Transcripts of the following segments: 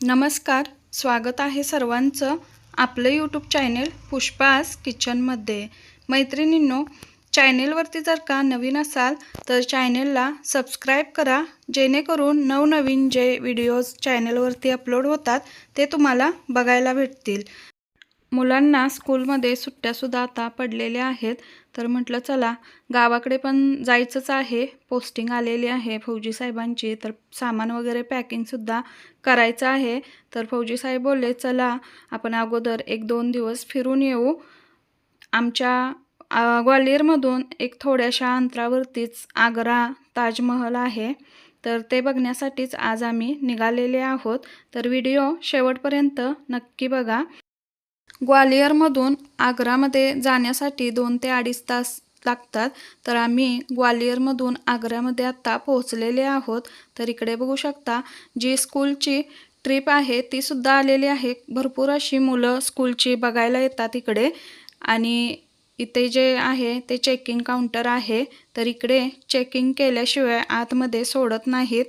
नमस्कार स्वागत आहे सर्वांचं आपलं यूट्यूब चॅनेल पुष्पास किचनमध्ये मैत्रिणींनो चॅनेलवरती जर का नवीन असाल तर चॅनेलला सबस्क्राईब करा जेणेकरून नवनवीन जे व्हिडिओज चॅनेलवरती अपलोड होतात ते तुम्हाला बघायला भेटतील. मुलांना स्कूलमध्ये सुट्ट्यासुद्धा आता पडलेल्या आहेत. तर म्हटलं चला गावाकडे पण जायचंच आहे. पोस्टिंग आलेली आहे फौजी साहेबांची. तर सामान वगैरे पॅकिंगसुद्धा करायचं आहे. तर फौजी साहेब बोलले चला आपण अगोदर एक दोन दिवस फिरून येऊ. आमच्या ग्वालियरमधून ग्वाल्हेरमधून एक थोड्याशा अंतरावरतीच आग्रा ताजमहल आहे. तर ते बघण्यासाठीच आज आम्ही निघालेले आहोत. तर व्हिडिओ शेवटपर्यंत नक्की बघा. ग्वालियरमधून आग्रामध्ये जाण्यासाठी दोन ते अडीच तास लागतात. तर आम्ही ग्वालियरमधून आग्र्यामध्ये आत्ता पोहोचलेले आहोत. तर इकडे बघू शकता जी स्कूलची ट्रिप आहे ती सुद्धा आलेली आहे. भरपूर अशी मुलं स्कूलची बघायला येतात इकडे. आणि इथे जे आहे ते चेकिंग काउंटर आहे. तर इकडे चेकिंग केल्याशिवाय आतमध्ये सोडत नाहीत.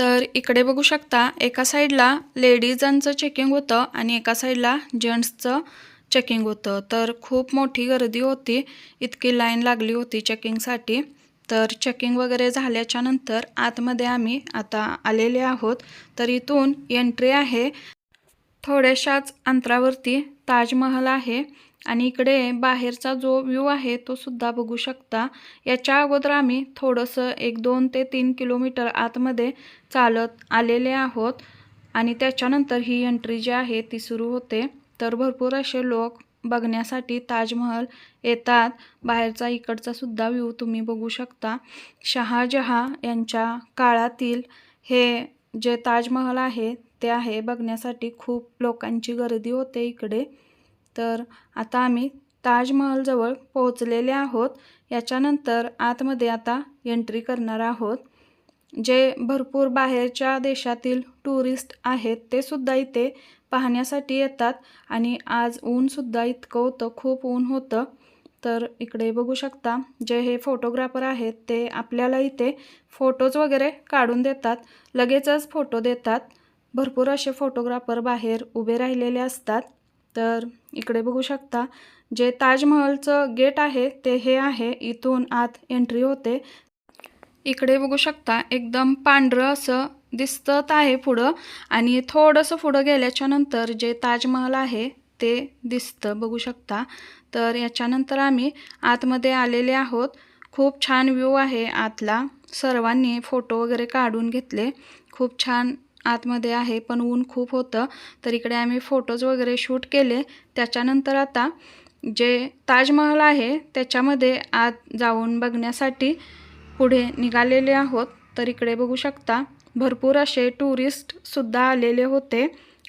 तर इकडे बघू शकता एका साईडला लेडीजांचं चेकिंग होतं आणि एका साईडला जेंट्सचं चेकिंग होतं. तर खूप मोठी गर्दी होती इतकी लाईन लागली होती चेकिंगसाठी तर चेकिंग वगैरे झाल्याच्यानंतर आतमध्ये आम्ही आता आलेले आहोत. तर इथून एंट्री आहे. थोड्याशाच अंतरावरती ताजमहल आहे. आणि इकडे बाहेरचा जो व्ह्यू आहे तो सुद्धा बघू शकता. याच्या अगोदर आम्ही थोडंसं एक दोन ते तीन किलोमीटर आतमध्ये चालत आलेले आहोत. आणि त्याच्यानंतर ही एंट्री जी आहे ती सुरू होते. तर भरपूर असे लोक बघण्यासाठी ताजमहल येतात. बाहेरचा इकडचा सुद्धा व्ह्यू तुम्ही बघू शकता. शहाजहा यांच्या काळातील हे जे ताजमहल आहे ते आहे बघण्यासाठी खूप लोकांची गर्दी होते इकडे. तर आता आम्ही ताजमहलजवळ पोहोचलेले आहोत. याच्यानंतर आतमध्ये आता एंट्री करणार आहोत. जे भरपूर बाहेरच्या देशातील टुरिस्ट आहेत ते सुद्धा इथे पाहण्यासाठी येतात. आणि आज ऊनसुद्धा इतकं होतं खूप ऊन होतं. तर इकडे बघू शकता जे हे फोटोग्राफर आहेत ते आपल्याला इथे फोटोज वगैरे काढून देतात. लगेचच फोटो देतात. भरपूर असे फोटोग्राफर बाहेर उभे राहिलेले असतात. तर इकडे बघू शकता जे ताजमहलचं गेट आहे ते हे आहे इथून आत एंट्री होते. इकडे बघू शकता एकदम पांढरं असं दिसत आहे पुढं आणि थोडंसं पुढं गेल्याच्यानंतर जे ताजमहल आहे ते दिसतं बघू शकता. तर याच्यानंतर आम्ही आतमध्ये आलेले आहोत. खूप छान व्ह्यू आहे आतला. सर्वांनी फोटो वगैरे काढून घेतले. खूप छान आतमध्ये आहे पण ऊन खूप होतं. तर इकडे आम्ही फोटोज वगैरे शूट केले. त्याच्यानंतर आता जे ताजमहल आहे त्याच्यामध्ये आत जाऊन बघण्यासाठी पुढे निघालेले आहोत. तर इकडे बघू शकता भरपूर असे टुरिस्टसुद्धा आलेले होते.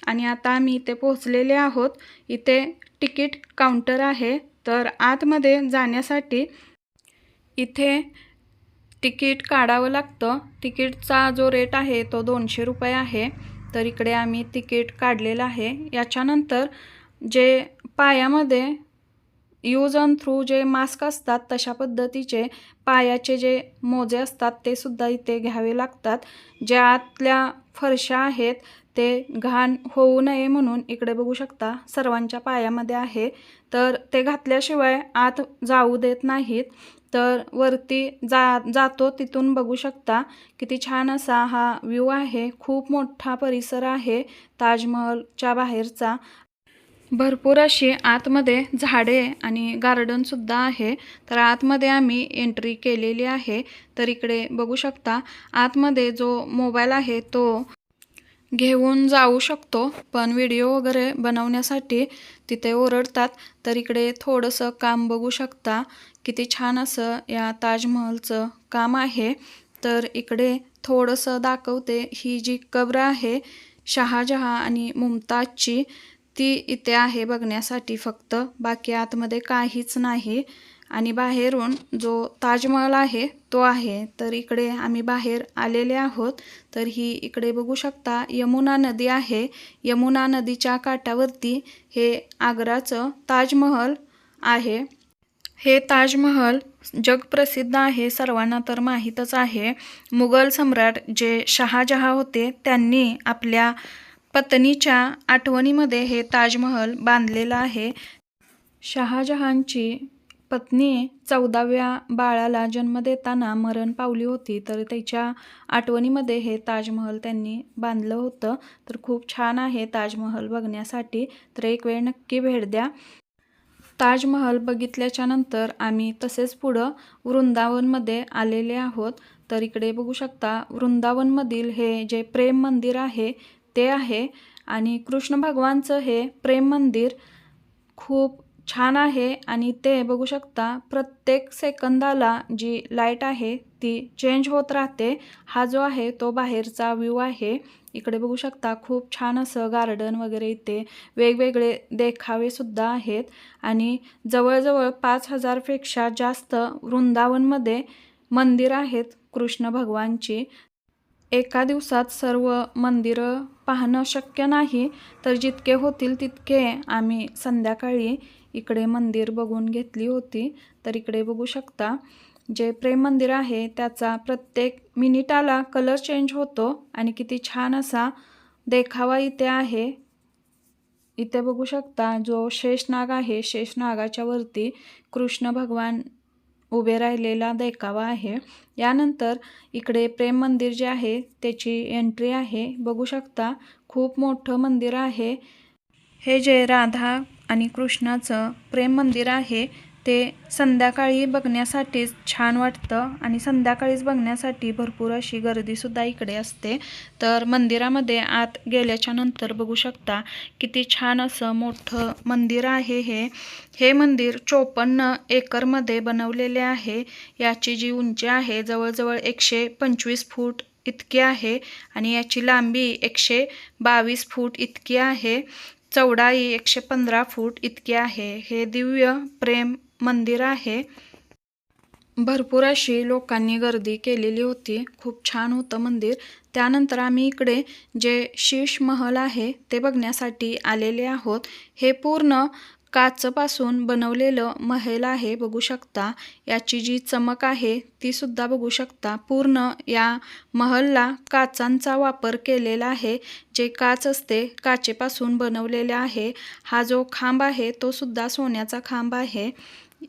आणि आता आम्ही इथे पोहोचलेले आहोत. इथे तिकीट काउंटर आहे. तर आतमध्ये जाण्यासाठी इथे तिकीट काढावं लागतं. तिकीटचा जो रेट आहे तो दोनशे रुपये आहे. तर इकडे आम्ही तिकीट काढलेलं आहे. याच्यानंतर जे पायामध्ये यूज अन थ्रू जे मास्क असतात तशा पद्धतीचे पायाचे जे मोजे असतात ते सुद्धा इथे घ्यावे लागतात. ज्या आतल्या फरशा आहेत ते घाण होऊ नये म्हणून इकडे बघू शकता सर्वांच्या पायामध्ये आहे. तर ते घातल्याशिवाय आत जाऊ देत नाहीत. तर वरती जा जातो तिथून बघू शकता किती छान असा हा व्ह्यू आहे. खूप मोठा परिसर आहे ताजमहलच्या बाहेरचा. भरपूर अशी आतमध्ये झाडे आणि गार्डनसुद्धा आहे. तर आतमध्ये आम्ही एंट्री केलेली आहे. तर इकडे बघू शकता आतमध्ये जो मोबाईल आहे तो घेऊन जाऊ शकतो पण व्हिडिओ वगैरे बनवण्यासाठी तिथे ओरडतात. तर इकडे थोडंसं काम बघू शकता. किती छान असं या ताजमहलचं काम आहे. तर इकडे थोडंसं दाखवते ही जी कब्र आहे शहाजहा आणि मुमताजची. ती इथे आहे बघण्यासाठी फक्त. बाकी आतमध्ये काहीच नाही. आणि बाहेरून जो ताजमहल आहे तो आहे. तर इकडे आम्ही बाहेर आलेले आहोत. तर ही इकडे बघू शकता यमुना नदी आहे. यमुना नदीच्या काठावरती हे आग्राचं ताजमहल आहे. हे ताजमहल जगप्रसिद्ध आहे सर्वांना तर माहीतच आहे. मुघल सम्राट जे शहाजहा होते त्यांनी आपल्या पत्नीच्या आठवणीमध्ये हे ताजमहल बांधलेलं आहे. शहाजहांची पत्नी चौदाव्या बाळाला जन्म देताना मरण पावली होती तर त्याच्या आठवणीमध्ये हे ताजमहल त्यांनी बांधलं होतं. तर खूप छान आहे ताजमहल बघण्यासाठी तर एक वेळ नक्की भेट द्या. ताजमहल बघितल्याच्या नंतर आम्ही तसेच पुढं वृंदावनमध्ये आलेले आहोत. तर इकडे बघू शकता वृंदावनमधील हे जे प्रेम मंदिर आहे ते आहे. आणि कृष्ण भगवानचं हे प्रेम मंदिर खूप छान आहे आणि ते बघू शकता प्रत्येक सेकंदाला जी लाइट आहे ती चेंज होत राहते. हा जो आहे तो बाहेरचा व्ह्यू आहे. इकडे बघू शकता खूप छान असं गार्डन वगैरे इथे वेगवेगळे देखावेसुद्धा आहेत. आणि जवळजवळ पाच हजारपेक्षा जास्त वृंदावनमध्ये मंदिर आहेत कृष्ण भगवानची. एका दिवसात सर्व मंदिरं पाहणं शक्य नाही तर जितके होतील तितके आम्ही संध्याकाळी इकडे मंदिर बघून घेतली होती. तर इकडे बघू शकता जे प्रेम मंदिर आहे त्याचा प्रत्येक मिनिटाला कलर चेंज होतो आणि किती छान असा देखावा इथे आहे. इथे बघू शकता जो शेषनाग आहे शेषनागाच्या वरती कृष्ण भगवान उभे राहिलेला देखावा आहे. यानंतर इकडे प्रेम मंदिर जे आहे त्याची एंट्री आहे. बघू शकता खूप मोठं मंदिर आहे. हे जे राधा आणि कृष्णाचं प्रेम मंदिर आहे ते संध्याकाळी बघण्यासाठीच छान वाटतं आणि संध्याकाळीच बघण्यासाठी भरपूर अशी गर्दीसुद्धा इकडे असते. तर मंदिरामध्ये आत गेल्याच्यानंतर बघू शकता किती छान असं मोठं मंदिर आहे हे. हे मंदिर चोपन्न एकरमध्ये बनवलेले आहे. याची जी उंची आहे जवळजवळ एकशे पंचवीस फूट इतकी आहे आणि याची लांबी एकशे बावीस फूट इतकी आहे. चौडाई एकशे पंधरा फूट इतकी आहे. हे दिव्य प्रेम मंदिर आहे. भरपूर अशी लोकांनी गर्दी केलेली होती. खूप छान होतं मंदिर. त्यानंतर आम्ही इकडे जे शीश महल आहे ते बघण्यासाठी आलेले आहोत. हे पूर्ण काचपासून बनवलेलं महल आहे बघू शकता. याची जी चमक आहे ती सुद्धा बघू शकता. पूर्ण या महलला काचांचा वापर केलेला आहे. जे काच असते काचेपासून बनवलेले आहे. हा जो खांब आहे तो सुद्धा सोन्याचा खांब आहे.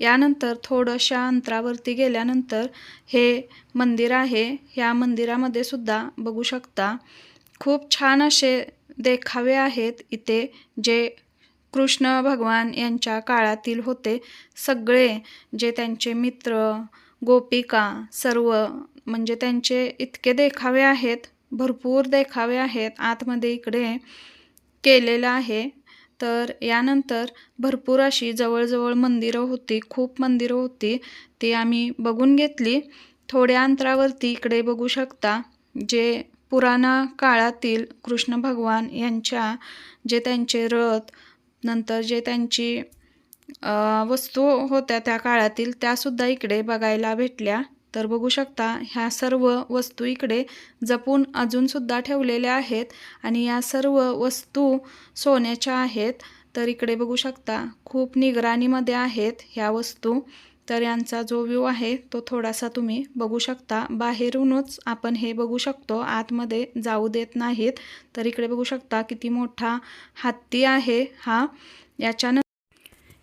यानंतर थोडंशा अंतरावरती गेल्यानंतर हे मंदिर आहे. ह्या मंदिरामध्ये सुद्धा बघू शकता. खूप छान असे देखावे आहेत इथे जे कृष्ण भगवान यांच्या काळातील होते सगळे जे त्यांचे मित्र गोपिका सर्व म्हणजे त्यांचे इतके देखावे आहेत भरपूर देखावे आहेत आतमध्ये इकडे केलेलं आहे. तर यानंतर भरपूर अशी जवळजवळ मंदिरं होती खूप मंदिरं होती ती आम्ही बघून घेतली. थोड्या अंतरावरती इकडे बघू शकता जे पुराणा काळातील कृष्ण भगवान यांच्या जे त्यांचे रथ नंतर जे त्यांची वस्तू होत्या त्या काळातील त्यासुद्धा इकडे बघायला भेटल्या. तर बघू शकता ह्या सर्व वस्तू इकडे जपून अजूनसुद्धा ठेवलेल्या आहेत आणि या सर्व वस्तू सोन्याच्या आहेत. तर इकडे बघू शकता खूप निगराणीमध्ये आहेत ह्या वस्तू. तर यांचा जो व्ह्यू आहे तो थोडासा तुम्ही बघू शकता. बाहेरूनच आपण हे बघू शकतो. आतमध्ये जाऊ देत नाहीत. तर इकडे बघू शकता किती मोठा हत्ती आहे हा. याच्यानं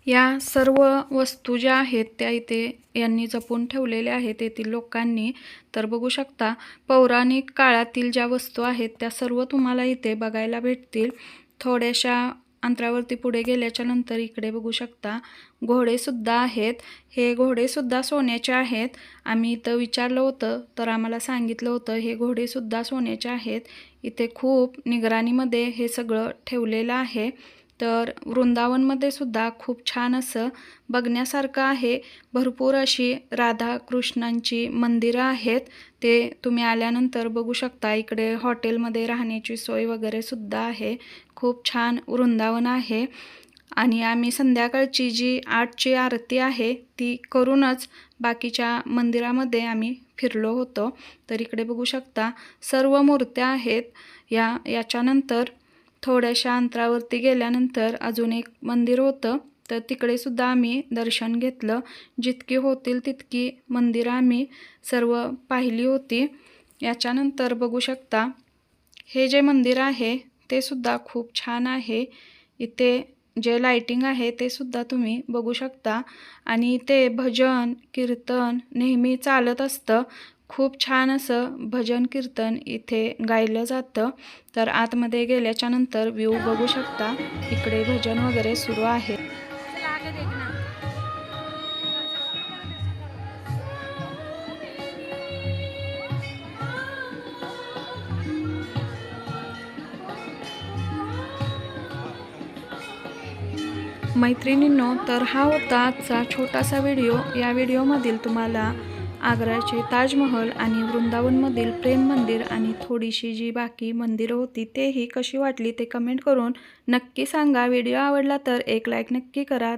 या सर्व वस्तू ज्या आहेत त्या इथे यांनी जपून ठेवलेल्या आहेत. येथील लोकांनी तर बघू शकता पौराणिक काळातील ज्या वस्तू आहेत त्या सर्व तुम्हाला इथे बघायला भेटतील. थोड्याशा अंतरावरती पुढे गेल्याच्यानंतर इकडे बघू शकता घोडेसुद्धा आहेत. हे घोडेसुद्धा सोन्याचे आहेत. आम्ही इथं विचारलं होतं तर आम्हाला सांगितलं होतं हे घोडेसुद्धा सोन्याचे आहेत. इथे खूप निगराणीमध्ये हे सगळं ठेवलेलं आहे. तर वृंदावनमध्ये सुद्धा खूप छान असं बघण्यासारखं आहे. भरपूर अशी राधा कृष्णांची मंदिरं आहेत. ते तुम्ही आल्यानंतर बघू शकता. इकडे हॉटेलमध्ये राहण्याची सोय वगैरे सुद्धा आहे. खूप छान वृंदावन आहे. आणि आम्ही संध्याकाळची जी आठची आरती आहे ती करूनच बाकीच्या मंदिरामध्ये आम्ही फिरलो होतो. तर इकडे बघू शकता सर्व मूर्त्या आहेत. या याच्यानंतर थोड्याशा अंतरावरती गेल्यानंतर अजून एक मंदिर होतं. तर तिकडे सुद्धा आम्ही दर्शन घेतलं. जितकी होतील तितकी मंदिरं आम्ही सर्व पाहिली होती. याच्यानंतर बघू शकता हे जे मंदिर आहे ते सुद्धा खूप छान आहे. इथे जे लाइटिंग आहे ते सुद्धा तुम्ही बघू शकता. आणि इथे भजन कीर्तन नेहमी चालत असतं. खूप छान असं भजन कीर्तन इथे गायलं जातं. तर आतमध्ये गेल्याच्यानंतर व्ह्यू बघू शकता इकडे भजन वगैरे सुरू आहे. मैत्रिणींनो तर हा होता आजचा छोटासा व्हिडिओ या व्हिडिओमधील तुम्हाला आग्र्याचे ताजमहल आणि वृंदावनमधील प्रेम मंदिर आणि थोडीशी जी बाकी मंदिरं होती तेही कशी वाटली ते कमेंट करून नक्की सांगा. व्हिडिओ आवडला तर एक लाईक नक्की करा.